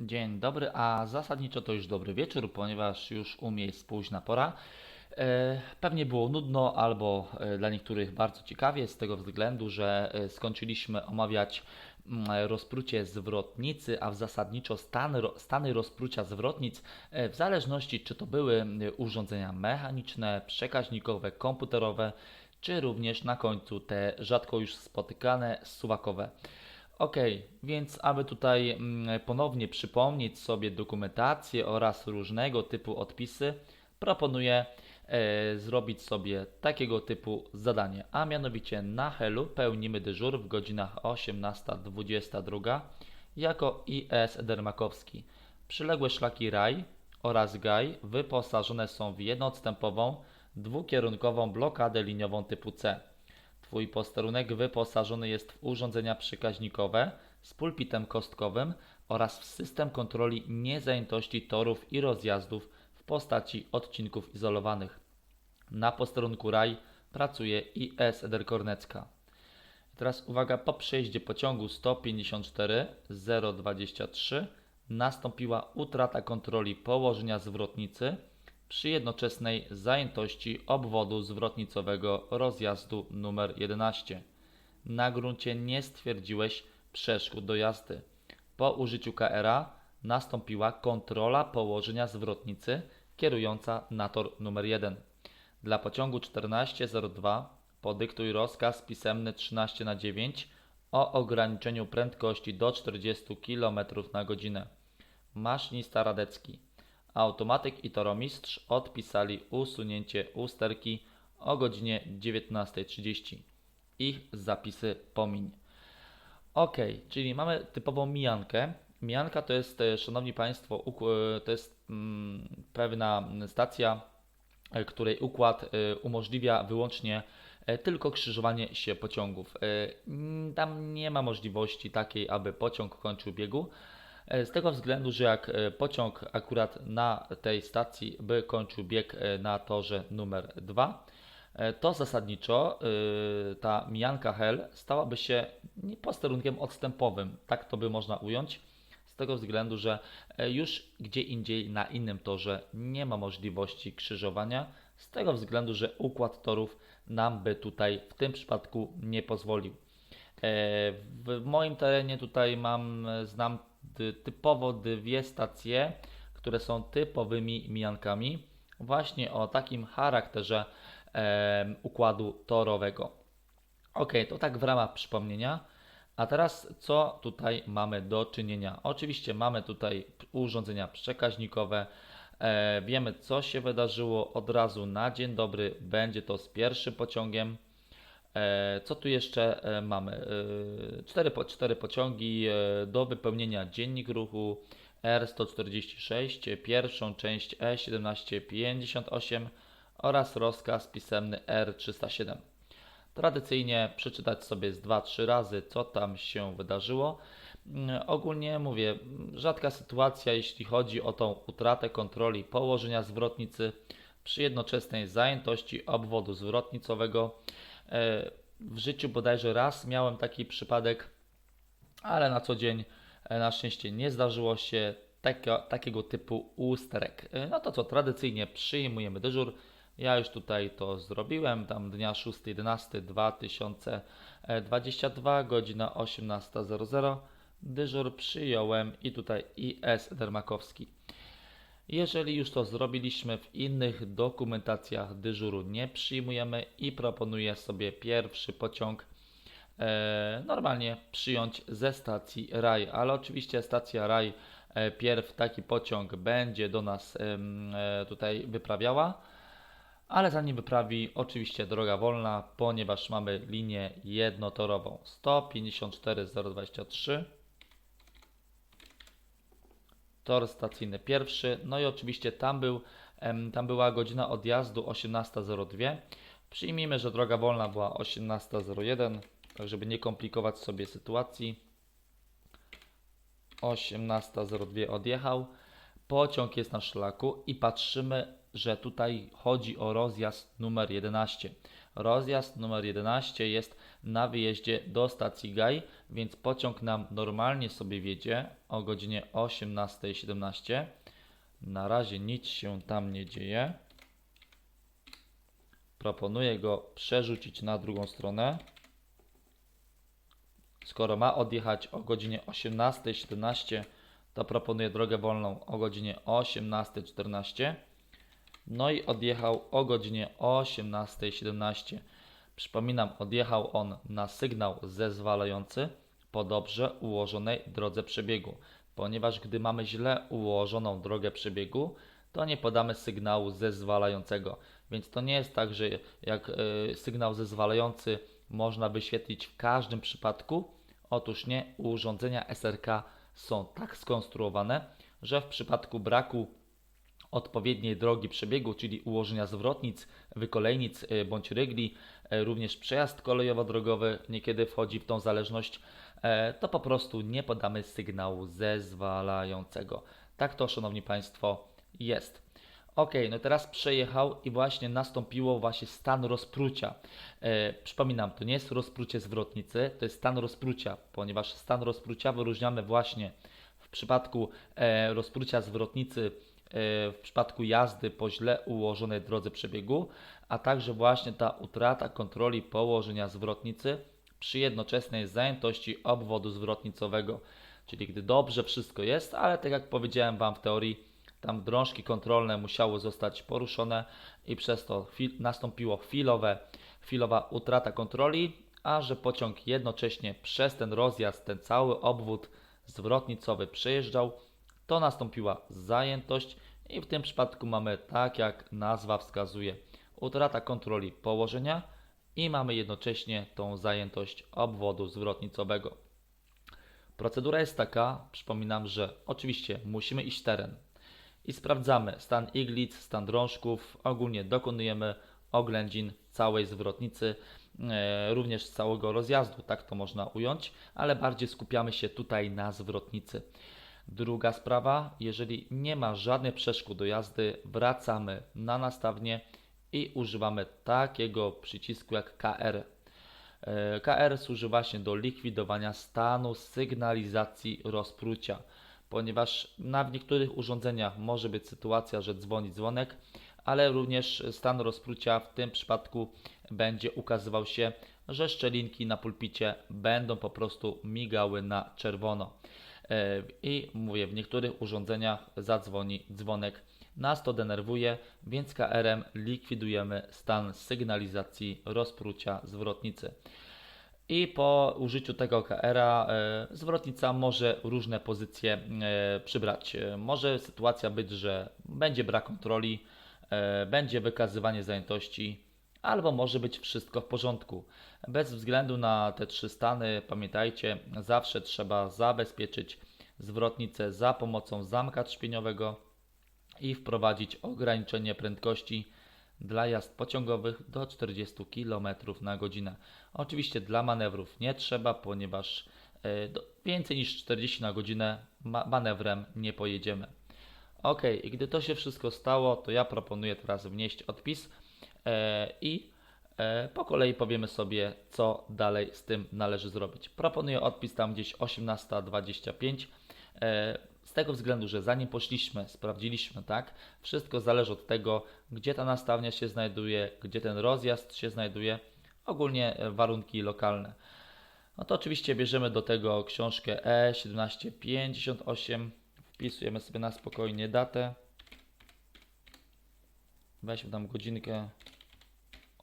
Dzień dobry, a zasadniczo to już dobry wieczór, ponieważ już u mnie jest późna pora. E, Pewnie było nudno albo e, dla niektórych bardzo ciekawie z tego względu, że e, skończyliśmy omawiać mm, rozprucie zwrotnicy, a w zasadniczo stan, stany rozprucia zwrotnic w zależności czy to były urządzenia mechaniczne, przekaźnikowe, komputerowe, czy również na końcu te rzadko już spotykane suwakowe. Ok, więc aby tutaj mm, ponownie przypomnieć sobie dokumentację oraz różnego typu odpisy, proponuję e, zrobić sobie takiego typu zadanie, a mianowicie na Helu pełnimy dyżur w godzinach 18-22 jako IS Dermakowski. Przyległe szlaki RAJ oraz GAJ wyposażone są w jednoodstępową, dwukierunkową blokadę liniową typu C. Twój posterunek wyposażony jest w urządzenia przekaźnikowe z pulpitem kostkowym oraz w system kontroli niezajętości torów i rozjazdów w postaci odcinków izolowanych. Na posterunku RAJ pracuje IS Ederkornecka. Teraz uwaga, po przejeździe pociągu 154 023 nastąpiła utrata kontroli położenia zwrotnicy przy jednoczesnej zajętości obwodu zwrotnicowego rozjazdu numer 11. Na gruncie nie stwierdziłeś przeszkód do jazdy. Po użyciu KRA nastąpiła kontrola położenia zwrotnicy kierująca na tor numer 1. Dla pociągu 1402 podyktuj rozkaz pisemny 13 na 9 o ograniczeniu prędkości do 40 km na godzinę. Maszynista Radecki. Automatyk i toromistrz odpisali usunięcie usterki o godzinie 19.30. Ich zapisy pomiń. Ok, czyli mamy typową mijankę. Mijanka to jest, e, szanowni Państwo, e, to jest mm, pewna stacja, e, której układ umożliwia wyłącznie tylko krzyżowanie się pociągów. Tam nie ma możliwości takiej, aby pociąg kończył biegu. E, Z tego względu, że jak e, pociąg akurat na tej stacji by kończył bieg e, na torze numer 2, e, to zasadniczo ta mijanka Hel stałaby się posterunkiem odstępowym, tak to by można ująć, z tego względu, że już gdzie indziej na innym torze nie ma możliwości krzyżowania, z tego względu, że układ torów nam by tutaj w tym przypadku nie pozwolił. W moim terenie tutaj mam, znam typowo dwie stacje, które są typowymi mijankami, właśnie o takim charakterze em, układu torowego. Ok, to tak w ramach przypomnienia. A teraz co tutaj mamy do czynienia? Oczywiście mamy tutaj urządzenia przekaźnikowe. E, wiemy co się wydarzyło od razu na dzień dobry. Będzie to z pierwszym pociągiem. E, Co tu jeszcze e, mamy? E, Cztery, cztery pociągi do wypełnienia dziennik ruchu R146, pierwszą część E E1758 oraz rozkaz pisemny R307. Tradycyjnie przeczytać sobie z 2-3 razy, co tam się wydarzyło. Mm, Ogólnie mówię, rzadka sytuacja, jeśli chodzi o tą utratę kontroli położenia zwrotnicy przy jednoczesnej zajętości obwodu zwrotnicowego. E, W życiu bodajże raz miałem taki przypadek, ale na co dzień e, na szczęście nie zdarzyło się takiego, typu usterek. E, No to co, tradycyjnie przyjmujemy dyżur. Ja już tutaj to zrobiłem, tam dnia 6.11.2022, godzina 18.00. Dyżur przyjąłem i tutaj IS Dermakowski. Jeżeli już to zrobiliśmy w innych dokumentacjach dyżuru nie przyjmujemy i proponuję sobie pierwszy pociąg e, normalnie przyjąć ze stacji RAJ, ale oczywiście stacja RAJ e, pierw taki pociąg będzie do nas e, tutaj wyprawiała, ale zanim wyprawi oczywiście droga wolna, ponieważ mamy linię jednotorową. 154023 tor stacyjny pierwszy, no i oczywiście tam, był, tam była godzina odjazdu 18.02. Przyjmijmy, że droga wolna była 18.01, tak żeby nie komplikować sobie sytuacji. 18.02 odjechał. Pociąg jest na szlaku i patrzymy, że tutaj chodzi o rozjazd numer 11. Rozjazd numer 11 jest na wyjeździe do stacji Gaj, więc pociąg nam normalnie sobie wiedzie o godzinie 18.17. Na razie nic się tam nie dzieje. Proponuję go przerzucić na drugą stronę. Skoro ma odjechać o godzinie 18.17, to proponuję drogę wolną o godzinie 18.14. No i odjechał o godzinie 18.17. Przypominam, odjechał on na sygnał zezwalający po dobrze ułożonej drodze przebiegu, ponieważ gdy mamy źle ułożoną drogę przebiegu, to nie podamy sygnału zezwalającego. Więc to nie jest tak, że jak y, sygnał zezwalający można wyświetlić w każdym przypadku. Otóż nie, urządzenia SRK są tak skonstruowane, że w przypadku braku odpowiedniej drogi przebiegu, czyli ułożenia zwrotnic, wykolejnic y, bądź rygli, również przejazd kolejowo-drogowy niekiedy wchodzi w tą zależność, e, to po prostu nie podamy sygnału zezwalającego. Tak to, Szanowni Państwo, jest. Ok, no teraz przejechał i właśnie nastąpiło właśnie stan rozprucia. E, przypominam, to nie jest rozprucie zwrotnicy, to jest stan rozprucia, ponieważ stan rozprucia wyróżniamy właśnie w przypadku e, rozprucia zwrotnicy, e, w przypadku jazdy po źle ułożonej drodze przebiegu, a także właśnie ta utrata kontroli położenia zwrotnicy przy jednoczesnej zajętości obwodu zwrotnicowego. Czyli gdy dobrze wszystko jest, ale tak jak powiedziałem Wam w teorii, tam drążki kontrolne musiały zostać poruszone i przez to chwil, nastąpiło chwilowe, chwilowa utrata kontroli, a że pociąg jednocześnie przez ten rozjazd, ten cały obwód zwrotnicowy przejeżdżał, to nastąpiła zajętość i w tym przypadku mamy tak jak nazwa wskazuje utrata kontroli położenia i mamy jednocześnie tą zajętość obwodu zwrotnicowego. Procedura jest taka, przypominam, że oczywiście musimy iść teren, i sprawdzamy stan iglic, stan drążków. Ogólnie dokonujemy oględzin całej zwrotnicy, e, również całego rozjazdu, tak to można ująć, ale bardziej skupiamy się tutaj na zwrotnicy. Druga sprawa, jeżeli nie ma żadnych przeszkód do jazdy, wracamy na nastawnię i używamy takiego przycisku jak KR. E, KR służy właśnie do likwidowania stanu sygnalizacji rozprucia ponieważ na niektórych urządzeniach może być sytuacja, że dzwoni dzwonek, ale również stan rozprucia w tym przypadku będzie ukazywał się, że szczelinki na pulpicie będą po prostu migały na czerwono. I mówię, w niektórych urządzeniach zadzwoni dzwonek. Nas to denerwuje, więc KRM likwidujemy stan sygnalizacji rozprucia zwrotnicy. I po użyciu tego OKR-a e, zwrotnica może różne pozycje e, przybrać. E, może sytuacja być, że będzie brak kontroli, będzie wykazywanie zajętości, albo może być wszystko w porządku. Bez względu na te trzy stany, pamiętajcie, zawsze trzeba zabezpieczyć zwrotnicę za pomocą zamka trzpieniowego i wprowadzić ograniczenie prędkości dla jazd pociągowych do 40 km na godzinę. Oczywiście dla manewrów nie trzeba, ponieważ e, więcej niż 40 na godzinę manewrem nie pojedziemy. Ok, i gdy to się wszystko stało, to ja proponuję teraz wnieść odpis i e, po kolei powiemy sobie, co dalej z tym należy zrobić. Proponuję odpis tam gdzieś 18.25 z tego względu, że zanim poszliśmy, sprawdziliśmy, tak, wszystko zależy od tego, gdzie ta nastawnia się znajduje, gdzie ten rozjazd się znajduje, ogólnie e, warunki lokalne. No to oczywiście bierzemy do tego książkę E1758, wpisujemy sobie na spokojnie datę, weźmy tam godzinkę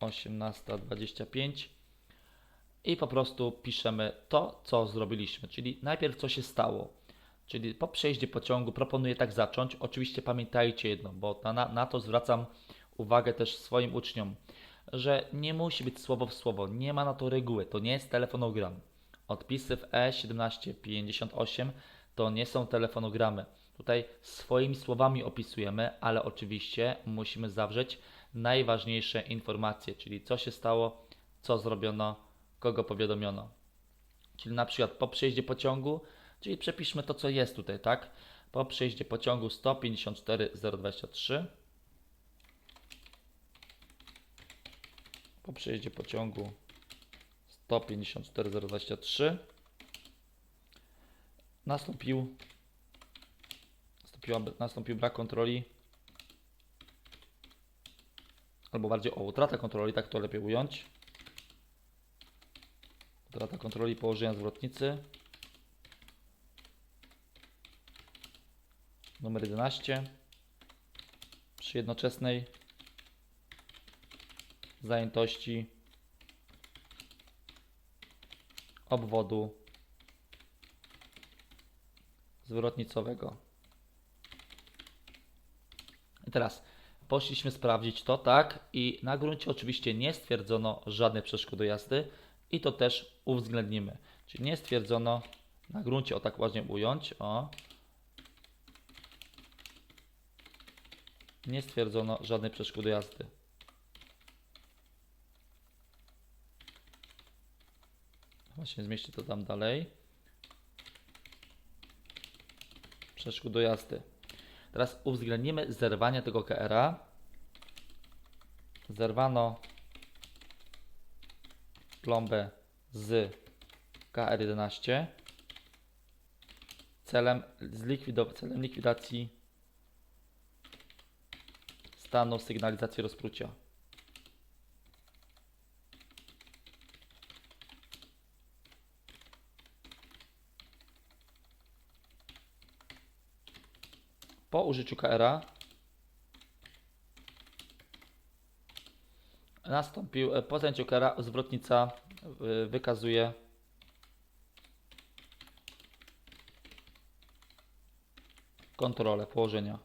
18.25 i po prostu piszemy to, co zrobiliśmy, czyli najpierw co się stało. Czyli po przejściu pociągu proponuję tak zacząć. Oczywiście pamiętajcie jedno, bo na, na to zwracam uwagę też swoim uczniom, że nie musi być słowo w słowo, nie ma na to reguły, to nie jest telefonogram. Odpisy w E1758 to nie są telefonogramy. Tutaj swoimi słowami opisujemy, ale oczywiście musimy zawrzeć najważniejsze informacje, czyli co się stało, co zrobiono, kogo powiadomiono. Czyli na przykład po przyjeździe pociągu Czyli przepiszmy to, co jest tutaj, tak? Po przyjeździe pociągu 154 023 po przejeździe pociągu 154,023 nastąpił nastąpiła, nastąpił brak kontroli albo bardziej o utratę kontroli, tak to lepiej ująć. Utrata kontroli położenia zwrotnicy. Numer 11. Przy jednoczesnej zajętości obwodu zwrotnicowego. I teraz poszliśmy sprawdzić to, tak, i na gruncie oczywiście nie stwierdzono żadnej przeszkody jazdy i to też uwzględnimy. Czyli nie stwierdzono na gruncie, o tak ładnie ująć, o, nie stwierdzono żadnej przeszkody jazdy. Właśnie zmieścię to tam dalej. Przeszkód do jazdy. Teraz uwzględnimy zerwanie tego KR-a. Zerwano plombę z KR11 celem, celem likwidacji stanu sygnalizacji rozprucia. Po użyciu KR-a nastąpił, e, po zajęciu KR-a zwrotnica y, wykazuje kontrolę położenia.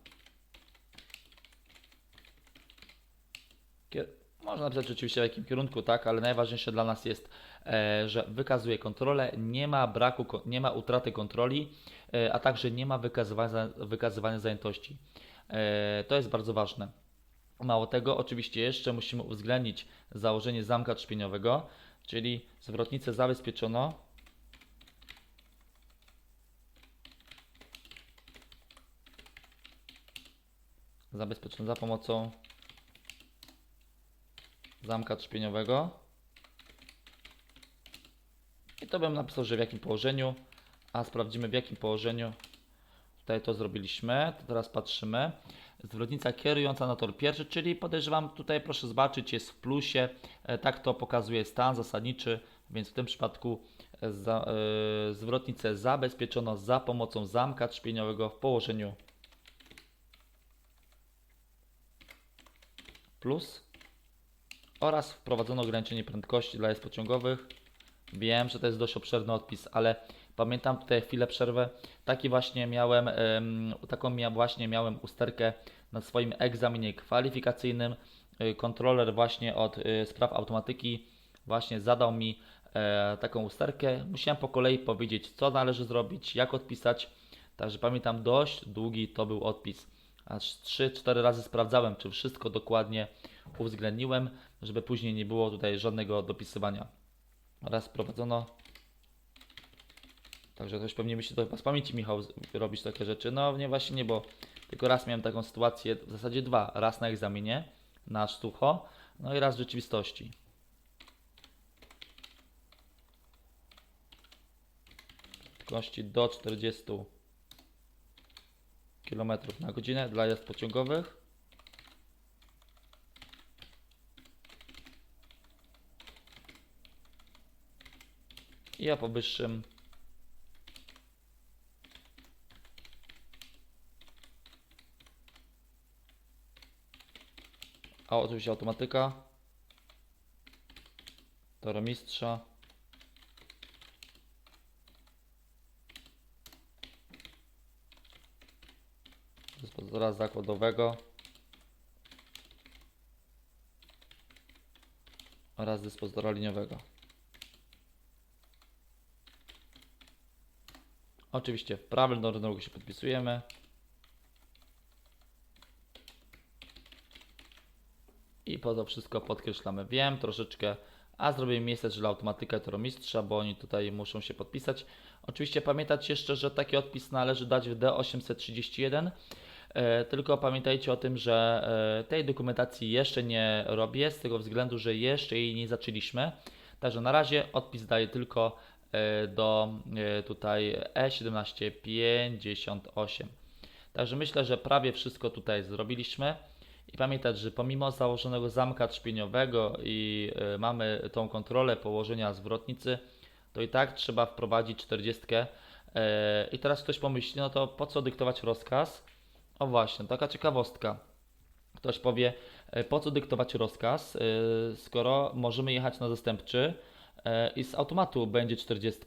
Można napisać rzeczywiście w jakim kierunku, tak, ale najważniejsze dla nas jest, e, że wykazuje kontrolę, nie ma braku, nie ma utraty kontroli, e, a także nie ma wykazywania, wykazywania zajętości. E, to jest bardzo ważne. Mało tego, oczywiście jeszcze musimy uwzględnić założenie zamka trzpieniowego, czyli zwrotnicę zabezpieczono. Zabezpieczono za pomocą zamka trzpieniowego. I to bym napisał, że w jakim położeniu, a sprawdzimy w jakim położeniu. Tutaj to zrobiliśmy, to teraz patrzymy. Zwrotnica kierująca na tor pierwszy, czyli podejrzewam tutaj proszę zobaczyć jest w plusie, E, tak to pokazuje stan zasadniczy, więc w tym przypadku e, za, e, zwrotnicę zabezpieczono za pomocą zamka trzpieniowego w położeniu plus oraz wprowadzono ograniczenie prędkości dla jazd pociągowych. Wiem, że to jest dość obszerny odpis, ale pamiętam tutaj chwilę przerwę. Taki właśnie miałem, em, taką właśnie miałem usterkę na swoim egzaminie kwalifikacyjnym. Y, Kontroler właśnie od y, spraw automatyki właśnie zadał mi e, taką usterkę. Musiałem po kolei powiedzieć, co należy zrobić, jak odpisać. Także pamiętam, dość długi to był odpis. Aż 3-4 razy sprawdzałem, czy wszystko dokładnie uwzględniłem, żeby później nie było tutaj żadnego dopisywania. Oraz prowadzono. Także ktoś pewnie myśli, to chyba z pamięci Michał robisz takie rzeczy. No nie właśnie nie, bo tylko raz miałem taką sytuację, w zasadzie dwa. Raz na egzaminie, na sucho, no i raz w rzeczywistości. Prędkości do 40 km na godzinę dla jazd pociągowych. I o powyższym A oczywiście automatyka. Toromistrza. Dyspozytora zakładowego. Oraz dyspozytora liniowego. Oczywiście w prawym dolnym rogu się podpisujemy. I po to wszystko podkreślamy. Wiem troszeczkę, a zrobimy miejsce dla automatyka i toromistrza, bo oni tutaj muszą się podpisać. Oczywiście pamiętać jeszcze, że taki odpis należy dać w D831. E, Tylko pamiętajcie o tym, że e, tej dokumentacji jeszcze nie robię, z tego względu, że jeszcze jej nie zaczęliśmy. Także na razie odpis daję tylko do e, tutaj E E1758. Także myślę, że prawie wszystko tutaj zrobiliśmy. I pamiętać, że pomimo założonego zamka trzpieniowego i e, mamy tą kontrolę położenia zwrotnicy, to i tak trzeba wprowadzić 40. E, I teraz ktoś pomyśli, no to po co dyktować rozkaz? O właśnie, taka ciekawostka. Ktoś powie, e, po co dyktować rozkaz, e, skoro możemy jechać na zastępczy e, i z automatu będzie 40.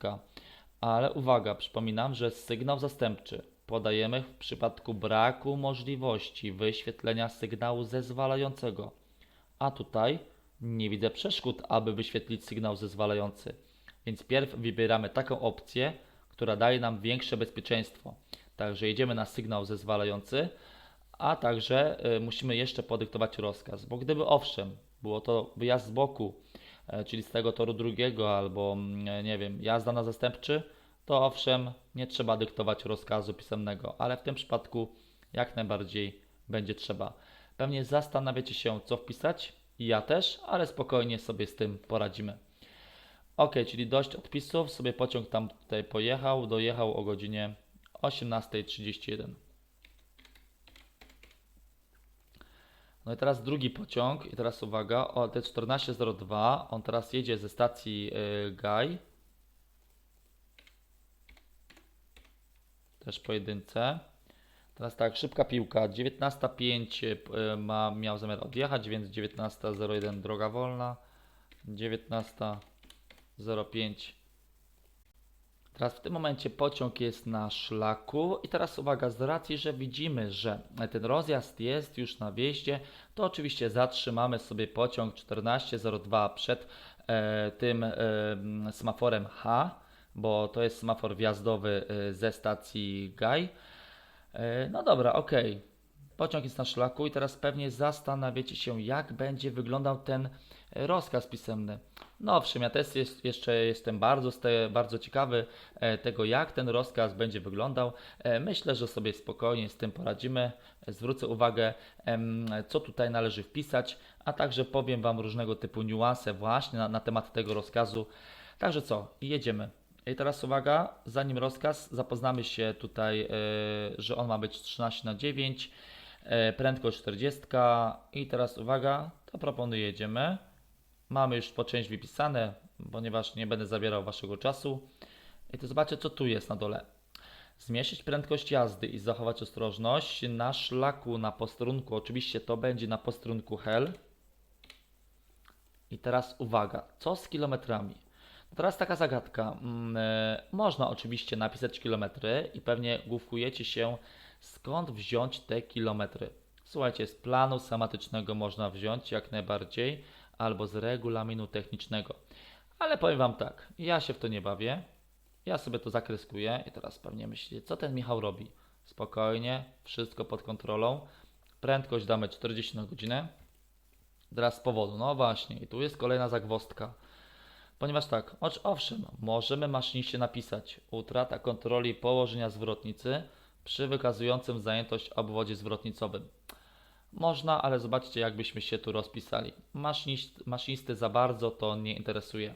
Ale uwaga, przypominam, że sygnał zastępczy podajemy w przypadku braku możliwości wyświetlenia sygnału zezwalającego. A tutaj nie widzę przeszkód, aby wyświetlić sygnał zezwalający. Więc pierw wybieramy taką opcję, która daje nam większe bezpieczeństwo. Także jedziemy na sygnał zezwalający, a także y, musimy jeszcze podyktować rozkaz, bo gdyby owszem, było to wyjazd z boku, e, czyli z tego toru drugiego, albo mm, nie wiem, jazda na zastępczy, to owszem, nie trzeba dyktować rozkazu pisemnego, ale w tym przypadku jak najbardziej będzie trzeba. Pewnie zastanawiacie się, co wpisać, i ja też, ale spokojnie sobie z tym poradzimy. Ok, czyli dość odpisów, sobie pociąg tam tutaj pojechał, dojechał o godzinie 18.31. No i teraz drugi pociąg, i teraz uwaga, o T1402, on teraz jedzie ze stacji y, Gaj, też pojedynce. Teraz tak, szybka piłka, 19.05 y, ma, miał zamiar odjechać, więc 19.01 droga wolna, 19.05 Teraz w tym momencie pociąg jest na szlaku i teraz uwaga, z racji, że widzimy, że ten rozjazd jest już na wjeździe, to oczywiście zatrzymamy sobie pociąg 14.02 przed e, tym e, semaforem H, bo to jest semafor wjazdowy e, ze stacji Gaj. E, no dobra, ok. Pociąg jest na szlaku i teraz pewnie zastanawiacie się, jak będzie wyglądał ten e, rozkaz pisemny. No owszem, ja też jest, jeszcze jestem bardzo, bardzo ciekawy e, tego, jak ten rozkaz będzie wyglądał. E, Myślę, że sobie spokojnie z tym poradzimy. Zwrócę uwagę, co tutaj należy wpisać, a także powiem Wam różnego typu niuanse właśnie na, na temat tego rozkazu. Także co, jedziemy. I teraz uwaga, zanim rozkaz, zapoznamy się tutaj, że on ma być 13 na 9, e, prędkość 40 i teraz uwaga, to proponuję jedziemy. Mamy już po część wypisane, ponieważ nie będę zabierał Waszego czasu. I to zobaczcie, co tu jest na dole. Zmniejszyć prędkość jazdy i zachować ostrożność na szlaku, na posterunku. Oczywiście to będzie na posterunku Hel. I teraz uwaga, co z kilometrami? No Teraz taka zagadka. Mm, e, Można oczywiście napisać kilometry i pewnie główkujecie się, skąd wziąć te kilometry. Słuchajcie, z planu schematycznego można wziąć jak najbardziej, albo z regulaminu technicznego. Ale powiem Wam tak, ja się w to nie bawię. Ja sobie to zakreskuję i teraz pewnie myślicie, co ten Michał robi? Spokojnie, wszystko pod kontrolą. Prędkość damy 40 na godzinę. Teraz z powodu, no właśnie, i tu jest kolejna zagwozdka. Ponieważ tak, owszem, możemy maszyniście napisać utrata kontroli położenia zwrotnicy przy wykazującym zajętość obwodzie zwrotnicowym. Można, ale zobaczcie, jakbyśmy się tu rozpisali. Maszynist, maszynisty za bardzo to nie interesuje.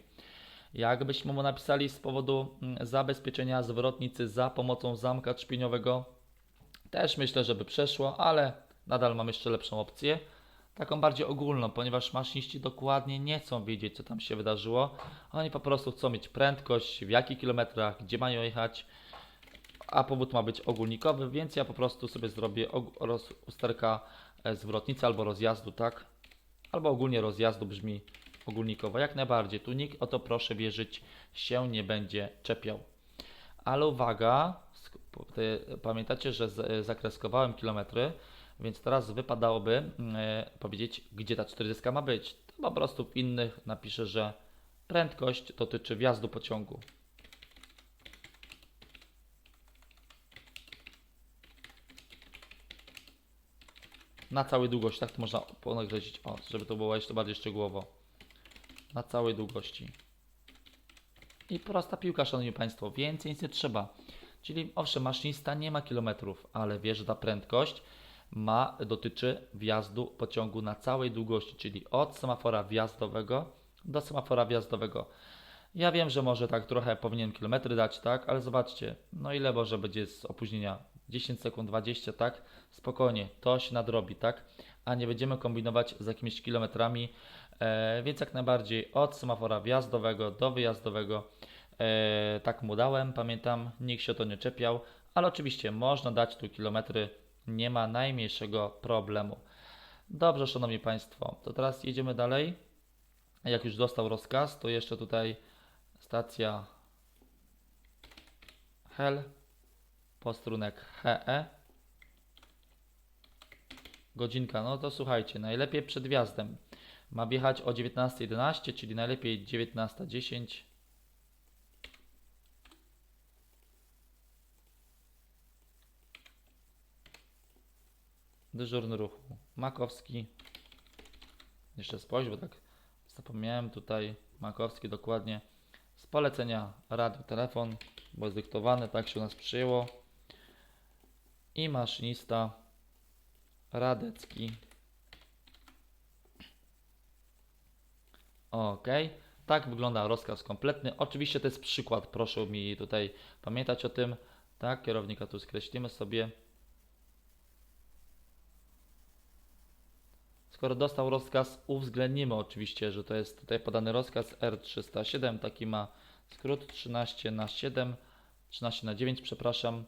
Jakbyśmy mu napisali z powodu mm, zabezpieczenia zwrotnicy za pomocą zamka trzpieniowego, też myślę, że by przeszło, ale nadal mam jeszcze lepszą opcję. Taką bardziej ogólną, ponieważ maszyniści dokładnie nie chcą wiedzieć, co tam się wydarzyło. Oni po prostu chcą mieć prędkość, w jakich kilometrach, gdzie mają jechać, a powód ma być ogólnikowy, więc ja po prostu sobie zrobię roz- usterka e, zwrotnicy albo rozjazdu, tak? Albo ogólnie rozjazdu brzmi ogólnikowo, jak najbardziej. Tu nikt o to proszę wierzyć się nie będzie czepiał. Ale uwaga, pamiętacie, że zakreskowałem kilometry, więc teraz wypadałoby mm, e, powiedzieć, gdzie ta 40 ma być. To po prostu w innych napiszę, że prędkość dotyczy wjazdu pociągu. Na całej długości, tak to można określić, o, żeby to było jeszcze bardziej szczegółowo. Na całej długości. I prosta piłka, szanowni Państwo, więcej nic nie trzeba. Czyli owszem, maszynista nie ma kilometrów, ale wie, że ta prędkość ma, dotyczy wjazdu pociągu na całej długości, czyli od semafora wjazdowego do semafora wjazdowego. Ja wiem, że może tak trochę powinien kilometry dać, tak, ale zobaczcie, no ile może będzie z opóźnienia? 10 sekund, 20, tak? Spokojnie, to się nadrobi, tak? A nie będziemy kombinować z jakimiś kilometrami, e, więc jak najbardziej od semafora wjazdowego do wyjazdowego e, tak mu dałem, pamiętam, nikt się o to nie czepiał, ale oczywiście można dać tu kilometry, nie ma najmniejszego problemu. Dobrze, Szanowni Państwo, to teraz jedziemy dalej. Jak już dostał rozkaz, to jeszcze tutaj stacja Hel, posterunek HE. Godzinka, no to słuchajcie, najlepiej przed wjazdem. Ma wjechać o 19.11, czyli najlepiej 19.10. Dyżurny ruchu. Makowski. Jeszcze spojrzę, bo tak zapomniałem tutaj. Makowski dokładnie. Z polecenia radio, telefon, bo jest dyktowany, tak się u nas przyjęło. I maszynista Radecki. Ok, tak wygląda rozkaz kompletny. Oczywiście to jest przykład, proszę mi tutaj pamiętać o tym. Tak, kierownika tu skreślimy sobie. Skoro dostał rozkaz, uwzględnimy oczywiście, że to jest tutaj podany rozkaz R307, taki ma skrót 13 na 7, 13 na 9, przepraszam.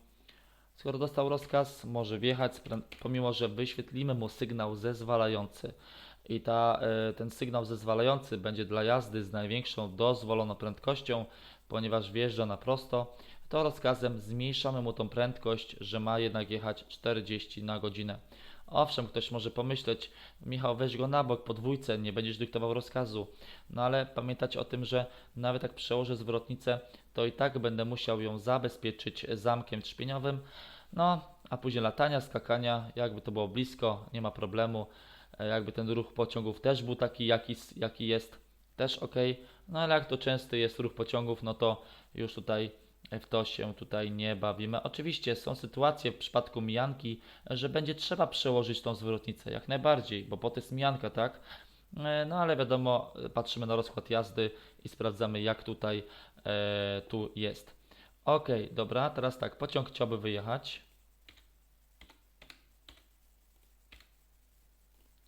Skoro dostał rozkaz, może wjechać, pomimo że wyświetlimy mu sygnał zezwalający. I ta, e, ten sygnał zezwalający będzie dla jazdy z największą dozwoloną prędkością, ponieważ wjeżdża na prosto, to rozkazem zmniejszamy mu tą prędkość, że ma jednak jechać 40 na godzinę. Owszem, ktoś może pomyśleć, Michał, weź go na bok po dwójce, nie będziesz dyktował rozkazu. No ale pamiętać o tym, że nawet jak przełożę zwrotnicę, to i tak będę musiał ją zabezpieczyć zamkiem trzpieniowym. No, a później latania, skakania, jakby to było blisko, nie ma problemu. E, Jakby ten ruch pociągów też był taki, jaki, jaki jest, też ok. No ale jak to częsty jest ruch pociągów, no to już tutaj w to się tutaj nie bawimy. Oczywiście są sytuacje w przypadku mijanki, że będzie trzeba przełożyć tą zwrotnicę, jak najbardziej, bo po to jest mijanka, tak? E, No ale wiadomo, patrzymy na rozkład jazdy i sprawdzamy jak tutaj e, tu jest. Ok, dobra, teraz tak, pociąg chciałby wyjechać.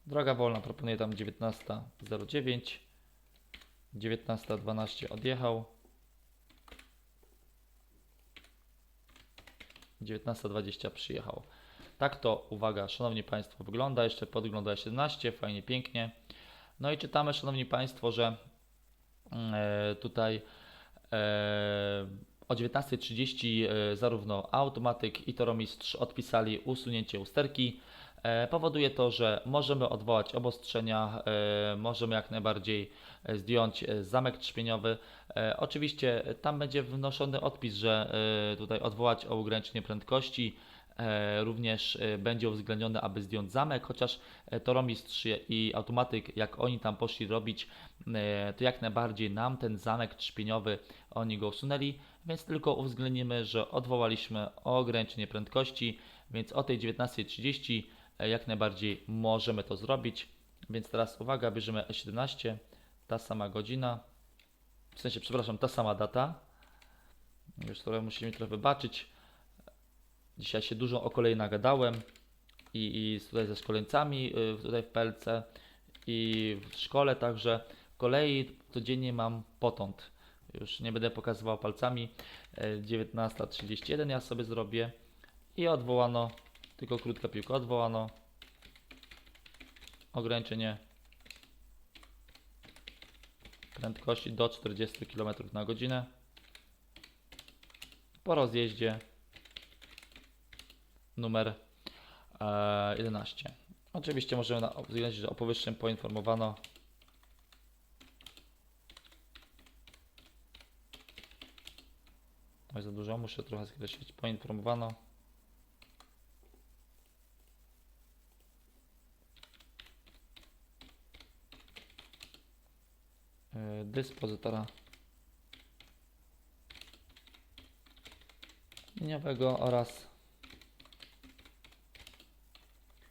Droga wolna, proponuję tam 19.09. 19.12 odjechał. 19.20 przyjechał. Tak to, uwaga, szanowni Państwo, wygląda. Jeszcze podgląda 17, fajnie, pięknie. No i czytamy, szanowni Państwo, że mm, e, tutaj e, o 19.30 e, zarówno automatyk i toromistrz odpisali usunięcie usterki. E, powoduje to, że możemy odwołać obostrzenia, e, możemy jak najbardziej e, zdjąć zamek trzpieniowy. Oczywiście tam będzie wnoszony odpis, że tutaj odwołać o ograniczenie prędkości. Również będzie uwzględnione, aby zdjąć zamek, chociaż toromistrz i automatyk, jak oni tam poszli robić, to jak najbardziej nam ten zamek trzpieniowy, oni go usunęli, więc tylko uwzględnimy, że odwołaliśmy o ograniczenie prędkości, więc o tej 19.30 e, jak najbardziej możemy to zrobić. Więc teraz uwaga, bierzemy E17, ta sama godzina, w sensie, przepraszam, ta sama data. Już trochę musimy trochę wybaczyć. Dzisiaj się dużo o kolei nagadałem i, i tutaj ze szkoleńcami y, tutaj w PLC i w szkole także kolei codziennie mam potąd. Już nie będę pokazywał palcami. E, 19.31 ja sobie zrobię i odwołano, tylko krótka piłka odwołano. Ograniczenie prędkości do 40 km na godzinę. Po rozjeździe numer e, 11. Oczywiście możemy na- uwzględnić, że o powyższym poinformowano Oj, za dużo, muszę trochę skreślić. Poinformowano. e, Dyspozytora liniowego oraz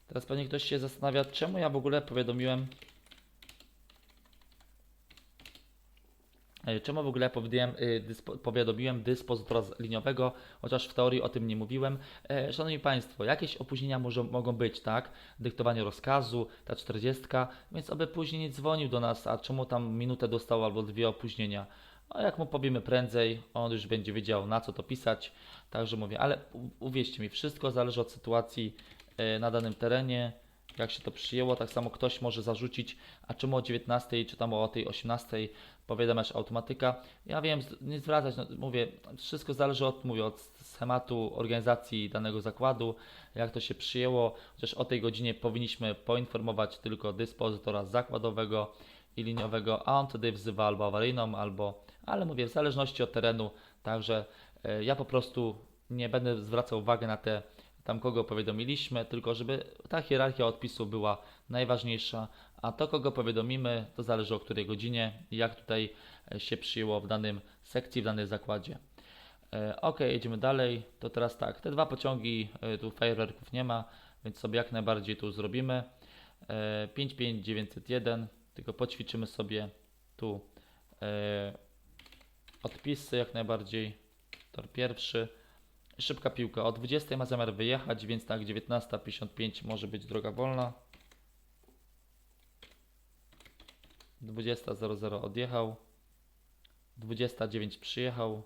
Teraz pewnie ktoś się zastanawia, czemu ja w ogóle powiadomiłem. Czemu w ogóle powiadomiłem, y, dyspo, powiadomiłem dyspozytora liniowego, chociaż w teorii o tym nie mówiłem. E, Szanowni Państwo, jakieś opóźnienia może, mogą być, tak? Dyktowanie rozkazu, ta 40, więc aby później nie dzwonił do nas, a czemu tam minutę dostał albo dwie opóźnienia. A jak mu powiemy prędzej, on już będzie wiedział na co to pisać. Także mówię, ale uwierzcie mi, wszystko zależy od sytuacji e, na danym terenie, jak się to przyjęło. Tak samo ktoś może zarzucić, a czemu o 19 czy tam o tej 18 powiadamiasz automatyka. Ja wiem, nie zwracać, no, mówię, wszystko zależy od, mówię, od schematu organizacji danego zakładu, jak to się przyjęło. Chociaż o tej godzinie powinniśmy poinformować tylko dyspozytora zakładowego i liniowego, a on wtedy wzywa albo awaryjną, albo, ale mówię, w zależności od terenu. Także e, ja po prostu nie będę zwracał uwagi na te tam kogo powiadomiliśmy, tylko żeby ta hierarchia odpisu była najważniejsza, a to kogo powiadomimy, to zależy o której godzinie jak tutaj e, się przyjęło w danym sekcji, w danym zakładzie. E, ok, jedziemy dalej. To teraz tak, te dwa pociągi, e, tu fajerwerków nie ma, więc sobie jak najbardziej tu zrobimy. E, 55901, tylko poćwiczymy sobie tu odpisy jak najbardziej. Tor pierwszy. Szybka piłka. O 20 ma zamiar wyjechać, więc tak 19.55 może być droga wolna. 20.00 odjechał. 29 przyjechał.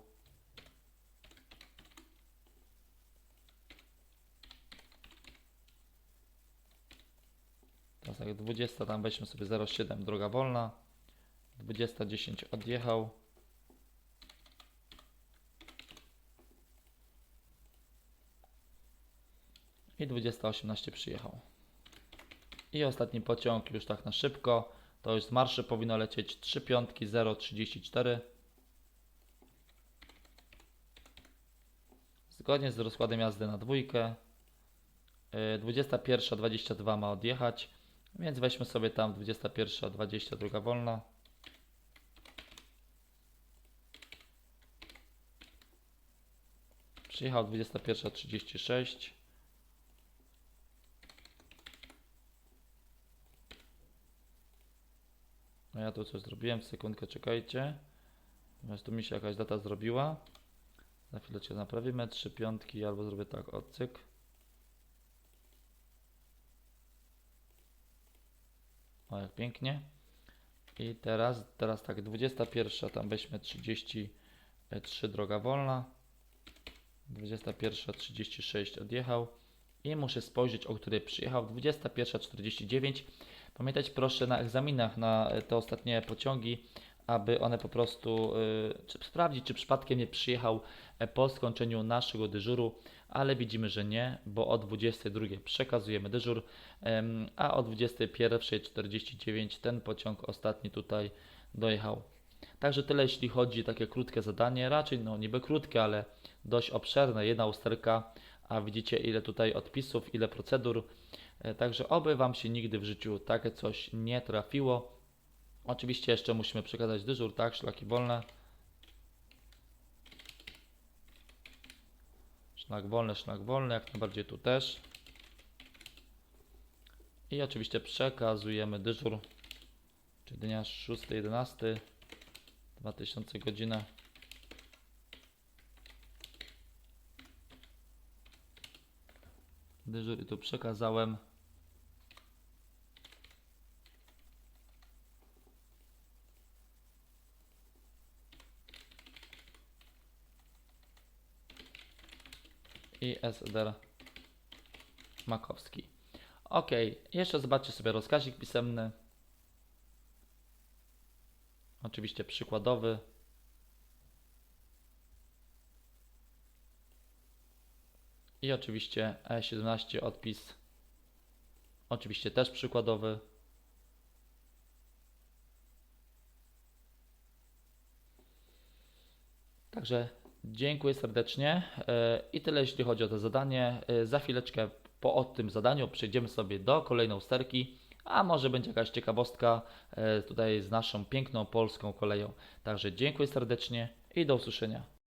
Teraz tak 20 tam weźmy sobie 07 droga wolna. 20.10 odjechał. I 20.18 przyjechał. I ostatni pociąg już tak na szybko. To już z marszy powinno lecieć 3 piątki 034. Zgodnie z rozkładem jazdy na dwójkę. Yy, 21.22 ma odjechać. Więc weźmy sobie tam 21.20 druga wolna. Przyjechał 21.36. No ja tu coś zrobiłem, sekundkę czekajcie. Natomiast tu mi się jakaś data zrobiła. Za chwileczkę naprawimy. Trzy piątki albo zrobię tak, odcyk. O, jak pięknie. I teraz, teraz tak, 21, tam weźmy 33 droga wolna. 21.36 odjechał. I muszę spojrzeć, o której przyjechał. 21.49. Pamiętać proszę na egzaminach na e, te ostatnie pociągi, aby one po prostu y, czy sprawdzić, czy przypadkiem nie przyjechał e, po skończeniu naszego dyżuru, ale widzimy, że nie, bo o 22 przekazujemy dyżur, a o 21.49 ten pociąg ostatni tutaj dojechał. Także tyle, jeśli chodzi o takie krótkie zadanie, raczej no niby krótkie, ale dość obszerne, jedna usterka, a widzicie ile tutaj odpisów, ile procedur. E, Także oby Wam się nigdy w życiu takie coś nie trafiło. Oczywiście jeszcze musimy przekazać dyżur, tak, szlaki wolne. Szlak wolny, szlak wolny, jak najbardziej tu też. I oczywiście przekazujemy dyżur, czyli dnia 6-11, 2000 godzina. Dyżur i tu przekazałem. I SDR Makowski. Ok, jeszcze zobaczcie sobie rozkazik pisemny. Oczywiście przykładowy. I oczywiście E17 odpis. Oczywiście też przykładowy. Także dziękuję serdecznie. E, I tyle jeśli chodzi o to zadanie. E, Za chwileczkę po tym zadaniu przejdziemy sobie do kolejnej usterki, a może będzie jakaś ciekawostka e, tutaj z naszą piękną polską koleją. Także dziękuję serdecznie i do usłyszenia.